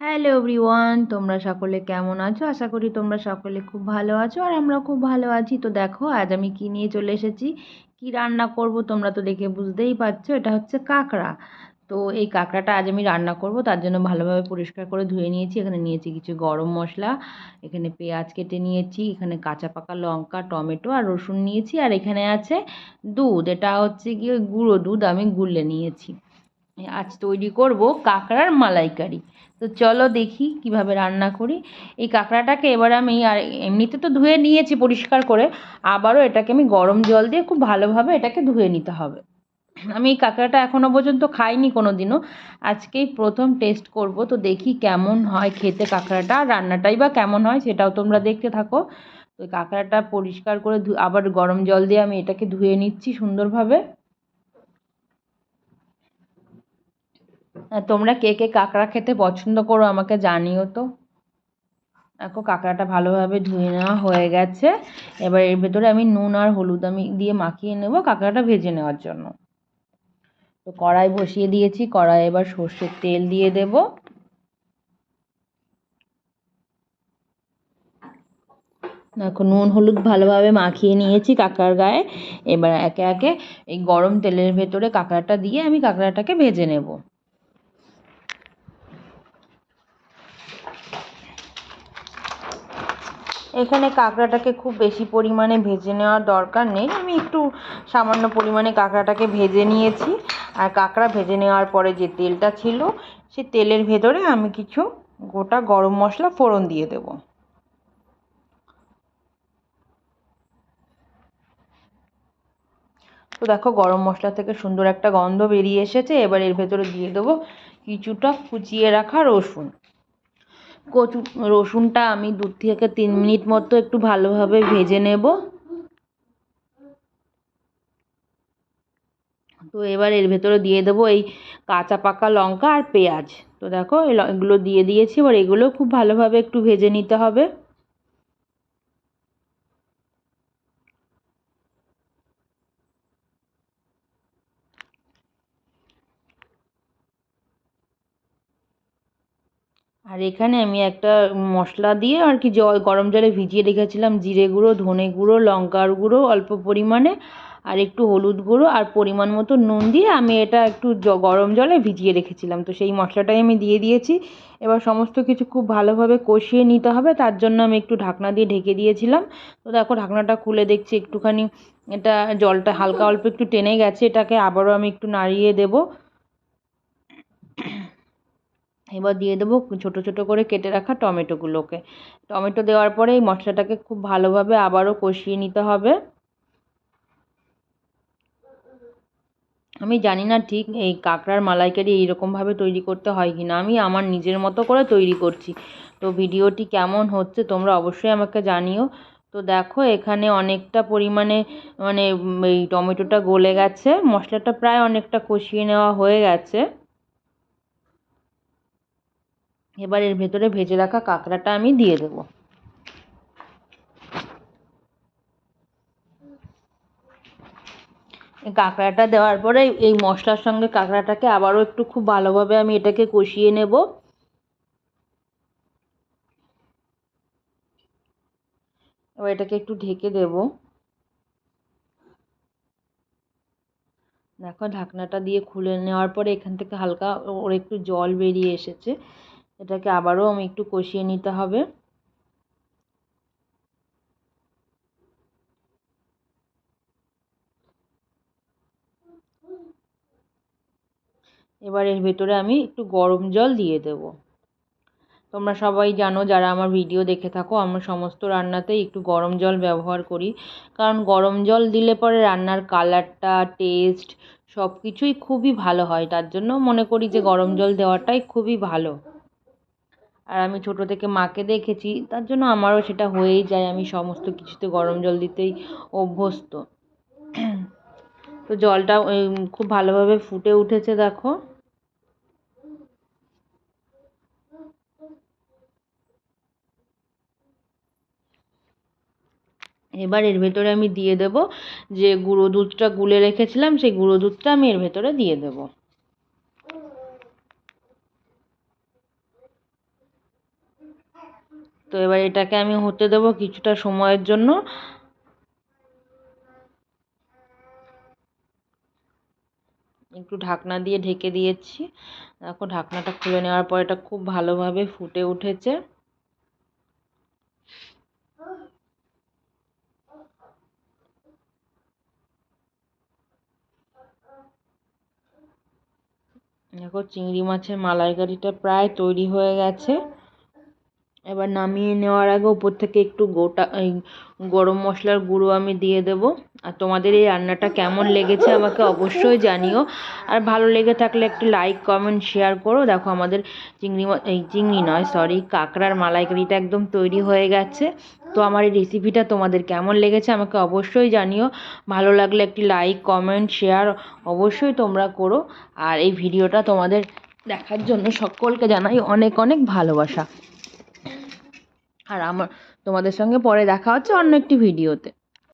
Hello everyone তোমরা সকলে কেমন আছো? আশা করি তোমরা সকলে খুব ভালো আছো আর আমরা খুব ভালো আছি। তো দেখো, আজ আমি কী নিয়ে চলে এসেছি? কি রান্না করব তোমরা তো দেখে বুঝতেই পারছ, এটা হচ্ছে কাঁকড়া। তো এই কাঁকড়াটা আজ আমি রান্না করব, তার জন্য ভালোভাবে পরিষ্কার করে ধুয়ে নিয়েছি। এখানে নিয়েছি কিছু গরম মশলা, এখানে পেঁয়াজ কেটে নিয়েছি, এখানে কাঁচা পাকা লঙ্কা, টমেটো আর রসুন নিয়েছি। আর এখানে আছে দুধ, এটা হচ্ছে গিয়ে গুঁড়ো দুধ আমি গুলে নিয়েছি। আজ তৈরি করব কাঁকড়ার মালাইকারি। তো চলো দেখি কীভাবে রান্না করি। এই কাঁকড়াটাকে এবার আমি আর এমনিতে তো ধুয়ে নিয়েছি পরিষ্কার করে, আবারও এটাকে আমি গরম জল দিয়ে খুব ভালোভাবে এটাকে ধুয়ে নিতে হবে। আমি এই কাঁকড়াটা এখনও পর্যন্ত খাইনি কোনো দিনও আজকেই প্রথম টেস্ট করব, তো দেখি কেমন হয় খেতে কাঁকড়াটা রান্নাটাই বা কেমন হয় সেটাও তোমরা দেখতে থাকো। তো কাঁকড়াটা পরিষ্কার করে আবার গরম জল দিয়ে আমি এটাকে ধুয়ে নিচ্ছি সুন্দরভাবে। তোমরা কে কে কাঁকড়া খেতে পছন্দ করো আমাকে জানিও তো। দেখো, কাঁকড়াটা ভালোভাবে ধুয়ে নেওয়া হয়ে গেছে। এবার এর ভেতরে আমি নুন আর হলুদ আমি দিয়ে মাখিয়ে নেব কাঁকড়াটা ভেজে নেওয়ার জন্য। তো কড়াই বসিয়ে দিয়েছি কড়াই এবার সর্ষের তেল দিয়ে দেব। দেখো, নুন হলুদ ভালোভাবে মাখিয়ে নিয়েছি কাঁকড়ার গায়ে। এবার একে একে এই গরম তেলের ভেতরে কাঁকড়াটা দিয়ে আমি কাঁকড়াটাকে ভেজে নেব। এখানে কাঁকড়াটাকে খুব বেশি পরিমাণে ভেজে নেওয়ার দরকার নেই। আমি একটু সামান্য পরিমাণে কাঁকড়াটাকে ভেজে নিয়েছি। আর কাঁকড়া ভেজে নেওয়ার পরে যে তেলটা ছিল, সে তেলের ভেতরে আমি কিছু গোটা গরম মশলা ফোড়ন দিয়ে দেব। তো দেখো, গরম মশলা থেকে সুন্দর একটা গন্ধ বেরিয়ে এসেছে। এবার এর ভেতরে দিয়ে দেবো কিছুটা কুচিয়ে রাখা রসুন। কচু রসুনটা আমি দু থেকে তিন মিনিট মতো একটু ভালোভাবে ভেজে নেব। তো এবার এর ভেতরে দিয়ে দেবো এই কাঁচা পাকা লঙ্কা আর পেঁয়াজ। তো দেখো এগুলো দিয়ে দিয়েছি, এবার এগুলো খুব ভালোভাবে একটু ভেজে নিতে হবে। আর এখানে আমি একটা মশলা দিয়ে আর কি জল, গরম জলে ভিজিয়ে রেখেছিলাম জিরে গুঁড়ো, ধনে গুঁড়ো, লঙ্কার গুঁড়ো অল্প পরিমাণে আর একটু হলুদ গুঁড়ো আর পরিমাণ মতো নুন দিয়ে আমি এটা একটু গরম জলে ভিজিয়ে রেখেছিলাম। তো সেই মশলাটাই আমি দিয়ে দিয়েছি। এবার সমস্ত কিছু খুব ভালোভাবে কষিয়ে নিতে হবে। তার জন্য আমি একটু ঢাকনা দিয়ে ঢেকে দিয়েছিলাম। তো দেখো ঢাকনাটা খুলে দেখছি একটুখানি এটা জলটা হালকা অল্প একটু টেনে গেছে। এটাকে আবারও আমি একটু নাড়িয়ে দেবো। এবার দিয়ে দেবো ছোটো ছোটো করে কেটে রাখা টমেটোগুলোকে। টমেটো দেওয়ার পরে এই মশলাটাকে খুব ভালোভাবে আবারও কষিয়ে নিতে হবে। আমি জানি না ঠিক এই কাঁকড়ার মালাইকারি এইরকমভাবে তৈরি করতে হয় কি না আমি আমার নিজের মতো করে তৈরি করছি। তো ভিডিওটি কেমন হচ্ছে তোমরা অবশ্যই আমাকে জানিও। তো দেখো এখানে অনেকটা পরিমাণে মানে এই টমেটোটা গলে গেছে। মশলাটা প্রায় অনেকটা কষিয়ে নেওয়া হয়ে গেছে। এবার এর ভেতরে ভেজে রাখা কাঁকড়াটা আমি দিয়ে দেবো। কাঁকড়াটা দেওয়ার পরে এই মশলার সঙ্গে কাঁকড়াটাকে আবারও একটু খুব ভালোভাবে আমি এটাকে কষিয়ে নেব। এবার এটাকে একটু ঢেকে দেব। দেখো ঢাকনাটা দিয়ে খুলে নেওয়ার পরে এখান থেকে হালকা ওর একটু জল বেরিয়ে এসেছে। এটাকে আবারও আমি একটু কষিয়ে নিতে হবে। এবার এর ভেতরে আমি একটু গরম জল দিয়ে দেব। তোমরা সবাই জানো, যারা আমার ভিডিও দেখে থাকো আমরা সমস্ত রান্নাতেই একটু গরম জল ব্যবহার করি। কারণ গরম জল দিলে পরে রান্নার কালারটা, টেস্ট সব কিছুই খুবই ভালো হয়। তার জন্য মনে করি যে গরম জল দেওয়াটাই খুবই ভালো। আর আমি ছোটো থেকে মাকে দেখেছি, তার জন্য আমারও সেটা হয়েই যায়। আমি সমস্ত কিছুতে গরম জল দিতেই অভ্যস্ত। তো জলটা খুব ভালোভাবে ফুটে উঠেছে, দেখো। এবার এর ভেতরে আমি দিয়ে দেব যে গুঁড়ো দুধটা গুলে রেখেছিলাম, সেই গুঁড়ো দুধটা আমি এর ভেতরে দিয়ে দেবো। তো এবার এটাকে আমি হতে দেবো কিছুটা সময়ের জন্য। একটু ঢাকনা দিয়ে ঢেকে দিয়েছি। দেখো ঢাকনাটা খুলে নেওয়ার পর এটা খুব ভালোভাবে ফুটে উঠেছে। দেখো চিংড়ি মাছের মালাইকারিটা প্রায় তৈরি হয়ে গেছে। এবার নামিয়ে নেওয়ার আগে উপর থেকে একটু গোটা, এই গরম মশলার গুঁড়ো আমি দিয়ে দেবো। আর তোমাদের এই রান্নাটা কেমন লেগেছে আমাকে অবশ্যই জানিও। আর ভালো লেগে থাকলে একটু লাইক, কমেন্ট, শেয়ার করো। দেখো আমাদের চিংড়ি এই চিংড়ি নয় সরি কাঁকড়ার মালাইকারিটা একদম তৈরি হয়ে গেছে। তো আমার এই রেসিপিটা তোমাদের কেমন লেগেছে আমাকে অবশ্যই জানিও। ভালো লাগলে একটি লাইক, কমেন্ট, শেয়ার অবশ্যই তোমরা করো। আর এই ভিডিওটা তোমাদের দেখার জন্য সকলকে জানাই অনেক অনেক ভালোবাসা। আর আমার তোমাদের সঙ্গে পরে দেখা হচ্ছে অন্য একটি ভিডিওতে।